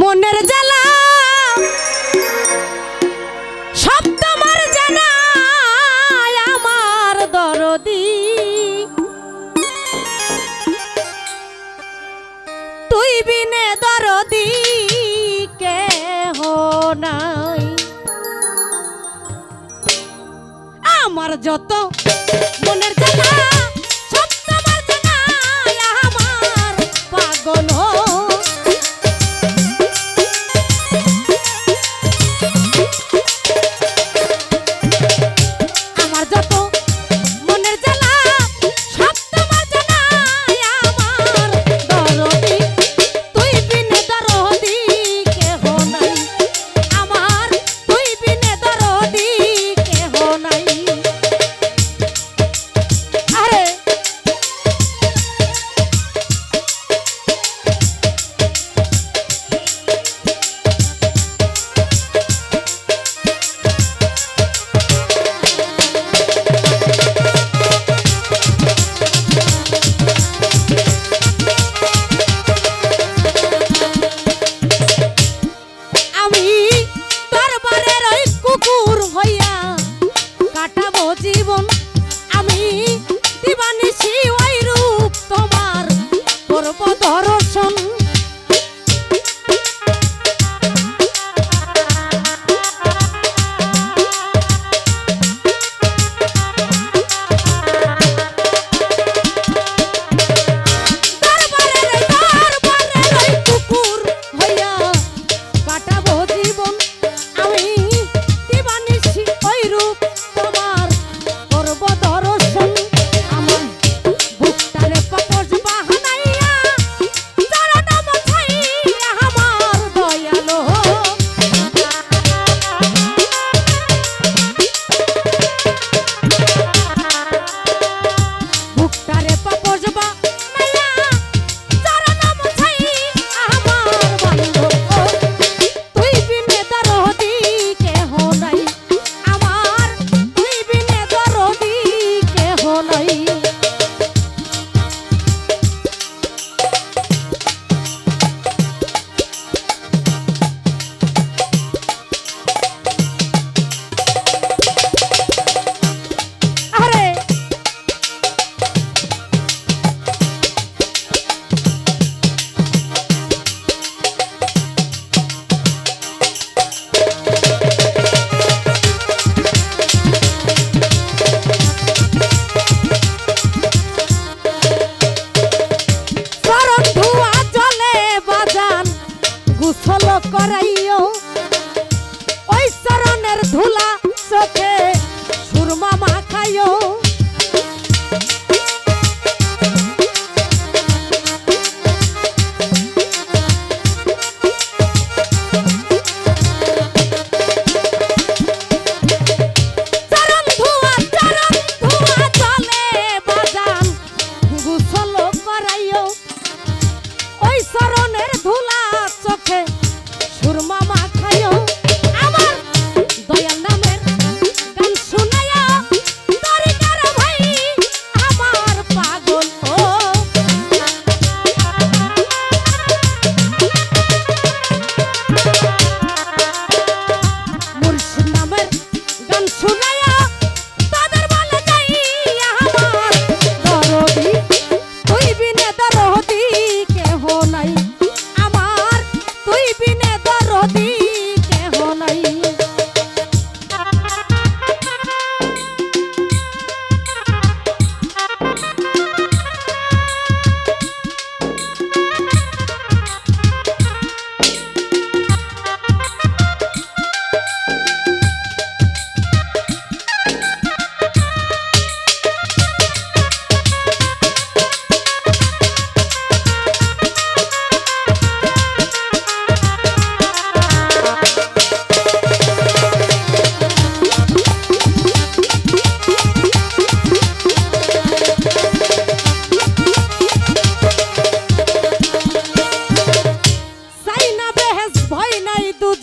মনের জ্বালা। সব তোমার জানা আমার দরদি। তুই বিনে দরদি কে নাই। আমার যত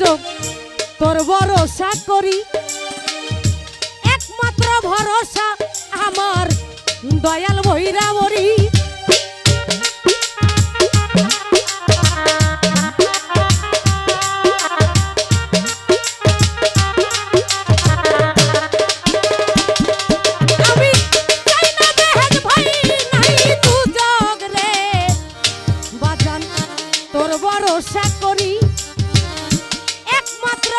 চোখ তোর ভরসা করি। একমাত্র ভরসা আমার। দয়াল ভৈরাবরী। তোর ভরসা করি।